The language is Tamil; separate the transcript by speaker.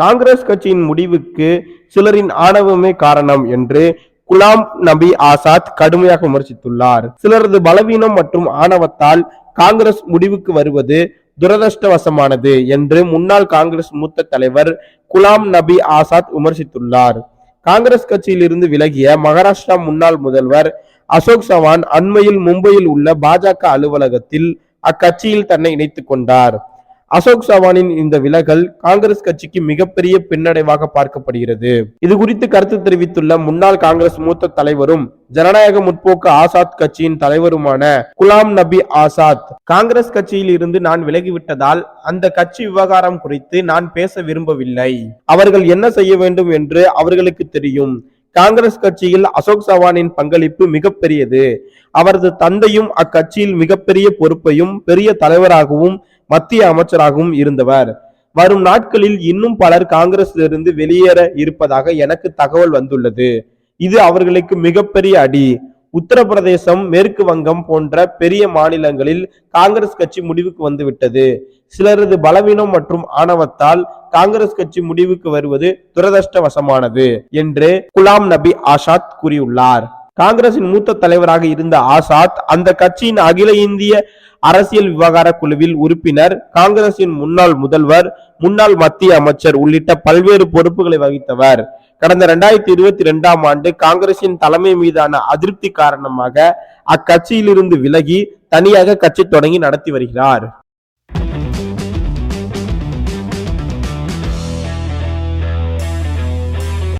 Speaker 1: காங்கிரஸ் கட்சியின் முடிவுக்கு சிலரின் ஆணவமே காரணம் என்று குலாம் நபி ஆசாத் கடுமையாக விமர்சித்துள்ளார். சிலரது பலவீனம் மற்றும் ஆணவத்தால் காங்கிரஸ் முடிவுக்கு வருவது துரதிருஷ்டவசமானது என்று முன்னாள் காங்கிரஸ் மூத்த தலைவர் குலாம் நபி ஆசாத் விமர்சித்துள்ளார். காங்கிரஸ் கட்சியில் இருந்து விலகிய மகாராஷ்டிரா முன்னாள் முதல்வர் அசோக் சவான் அண்மையில் மும்பையில் உள்ள பாஜக அலுவலகத்தில் அக்கட்சியில் தன்னை இணைத்துக் கொண்டார். அசோக் சவானின் இந்த விலகல் காங்கிரஸ் கட்சிக்கு மிகப்பெரிய பின்னடைவாக பார்க்கப்படுகிறது. இது குறித்து கருத்து தெரிவித்துள்ள முன்னாள் காங்கிரஸ் மூத்த தலைவரும் ஜனநாயக முற்போக்கு ஆசாத் கட்சியின் தலைவருமான குலாம் நபி ஆசாத். காங்கிரஸ் கட்சியில் இருந்து நான் விலகிவிட்டதால் அந்த கட்சி விவகாரம் குறித்து நான் பேச விரும்பவில்லை. அவர்கள் என்ன செய்ய வேண்டும் என்று அவர்களுக்கு தெரியும். காங்கிரஸ் கட்சியில் அசோக் சவானின் பங்களிப்பு மிகப்பெரியது. அவரது தந்தையும் அக்கட்சியில் மிகப்பெரிய பொறுப்பையும் பெரிய தலைவராகவும் மத்திய அமைச்சராகவும் இருந்தவர். வரும் நாட்களில் இன்னும் பலர் காங்கிரசிலிருந்து வெளியேற இருப்பதாக எனக்கு தகவல் வந்துள்ளது. இது அவர்களுக்கு மிகப்பெரிய அடி. உத்தரப்பிரதேசம் மேற்கு வங்கம் போன்ற பெரிய மாநிலங்களில் காங்கிரஸ் கட்சி முடிவுக்கு வந்துவிட்டது. சிலரது பலவீனம் மற்றும் ஆணவத்தால் காங்கிரஸ் கட்சி முடிவுக்கு வருவது துரதிருஷ்டவசமானது என்று குலாம் நபி ஆசாத் கூறியுள்ளார். காங்கிரசின் மூத்த தலைவராக இருந்த ஆசாத் அந்த கட்சியின் அகில இந்திய அரசியல் விவகார குழுவில் உறுப்பினர் காங்கிரசின் முன்னாள் முதல்வர் முன்னாள் மத்திய அமைச்சர் உள்ளிட்ட பல்வேறு பொறுப்புகளை வகித்தவர். கடந்த இரண்டாயிரத்தி இருபத்தி இரண்டாம் ஆண்டு காங்கிரசின் தலைமை மீதான அதிருப்தி காரணமாக அக்கட்சியிலிருந்து விலகி தனியாக கட்சி தொடங்கி நடத்தி வருகிறார்.